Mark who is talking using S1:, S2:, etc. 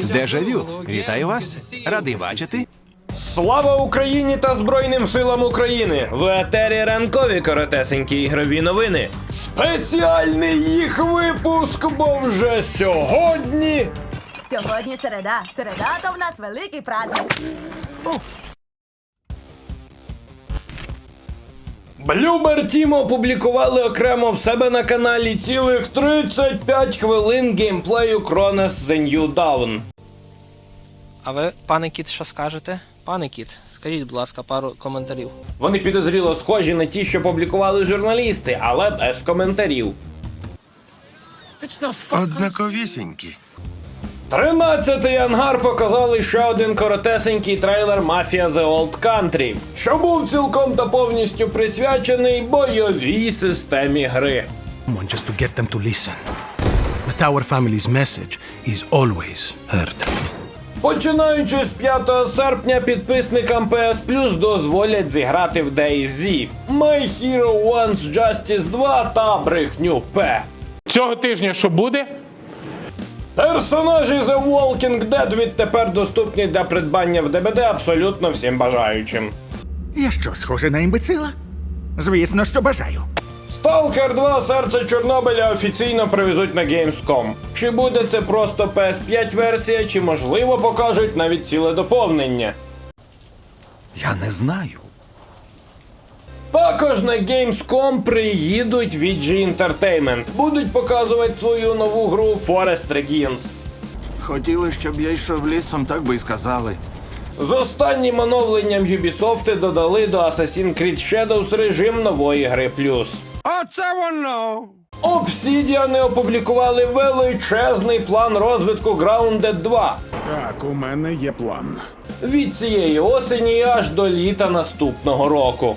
S1: Дежавю, вітаю вас. Радий бачити.
S2: Слава Україні та Збройним силам України! В етері ранкові коротесенькі ігрові новини. Спеціальний їх випуск, бо вже сьогодні.
S3: Сьогодні середа. Середа то в нас великий праздник.
S2: Bloober Team опублікували окремо в себе на каналі цілих 35 хвилин геймплею Кронес The New Dawn.
S4: А ви, пане кіт, що скажете? Пане кіт, скажіть, будь ласка, пару коментарів.
S2: Вони підозріло схожі на ті, що публікували журналісти, але без коментарів.
S5: Однаковісінькі.
S2: 13-й ангар показали ще один коротесенький трейлер Mafia The Old Country, що був цілком та повністю присвячений бойовій системі гри.
S6: just to get them to listen. But our family's message is always heard.
S2: Починаючи з 5 серпня, підписникам PS Plus дозволять зіграти в DayZ, My Hero Wants Justice 2 та брехню П.
S7: Цього тижня що буде?
S2: Персонажі The Walking Dead відтепер доступні для придбання в ДБД абсолютно всім бажаючим.
S8: Я що, схожий на імбецила? Звісно, що бажаю.
S2: Stalker 2 серце Чорнобиля офіційно привезуть на Gamescom. Чи буде це просто PS5 версія, чи можливо покажуть навіть ціле доповнення.
S8: Я не знаю.
S2: Також на Gamescom приїдуть VG Entertainment. Будуть показувати свою нову гру Forest Regins.
S5: Хотіли, щоб я йшов лісом, так би й сказали.
S2: З останнім оновленням Ubisoft додали до Assassin's Creed Shadows режим нової гри плюс.
S5: Оце воно!
S2: Obsidian опублікували величезний план розвитку Grounded 2.
S9: Так, у мене є план.
S2: від цієї осені аж до літа наступного року.